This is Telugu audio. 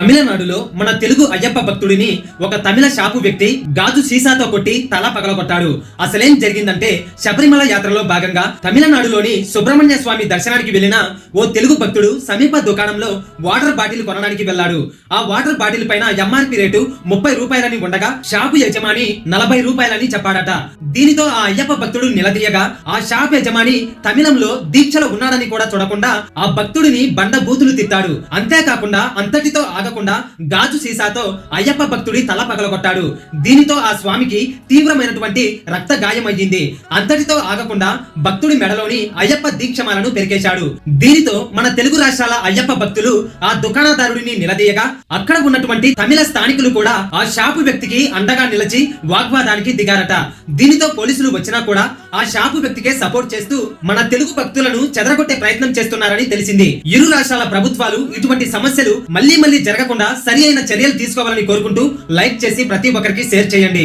తమిళనాడులో మన తెలుగు అయ్యప్ప భక్తుడిని ఒక తమిళ షాపు వ్యక్తి గాజు సీసాతో కొట్టి తల పగలగొట్టాడు. అసలేం జరిగిందంటే శబరిమల యాత్రలో భాగంగా తమిళనాడులోని సుబ్రహ్మణ్య స్వామి దర్శనానికి వెళ్ళిన ఓ తెలుగు భక్తుడు సమీప దుకాణంలో వాటర్ బాటిల్ కొనడానికి వెళ్ళాడు ఆ వాటర్ బాటిల్ పైన ఎంఆర్పి రేటు ముప్పై రూపాయలని ఉండగా షాపు యజమాని నలభై రూపాయలని చెప్పాడట. దీనితో ఆ అయ్యప్ప భక్తుడు నిలదీయగా ఆ షాప్ యజమాని తమిళంలో దీక్షలో ఉన్నాడని కూడా చూడకుండా ఆ భక్తుడిని బండ బూతులు తిట్టాడు. అంతేకాకుండా అంతటితో తాకకుండా గాజు సీసాతో అయ్యప్ప భక్తుడి తల పగలగొట్టాడు. దీనితో ఆ స్వామికి తీవ్రమైనటువంటి రక్త గాయమయ్యింది అంతటితో ఆగకుండా భక్తుడి మెడలోని అయ్యప్ప దీక్షమాలను పెరికేశాడు. దీనితో మన తెలుగు రాష్ట్రాల అయ్యప్ప భక్తులు ఆ దుకాణదారుడిని నిలదీయగా అక్కడ ఉన్నటువంటి తమిళ స్థానికులు కూడా ఆ షాపు వ్యక్తికి అండగా నిలిచి వాగ్వాదానికి దిగారట. దీనితో పోలీసులు వచ్చినా కూడా ఆ షాపు వ్యక్తికే సపోర్ట్ చేస్తూ మన తెలుగు భక్తులను చెదరగొట్టే ప్రయత్నం చేస్తున్నారని తెలిసింది. ఇరు రాష్ట్రాల ప్రభుత్వాలు ఇటువంటి సమస్యలు మళ్ళీ మళ్ళీ జరగకుండా సరి అయిన చర్యలు తీసుకోవాలని కోరుకుంటూ లైక్ చేసి ప్రతి ఒక్కరికి షేర్ చేయండి.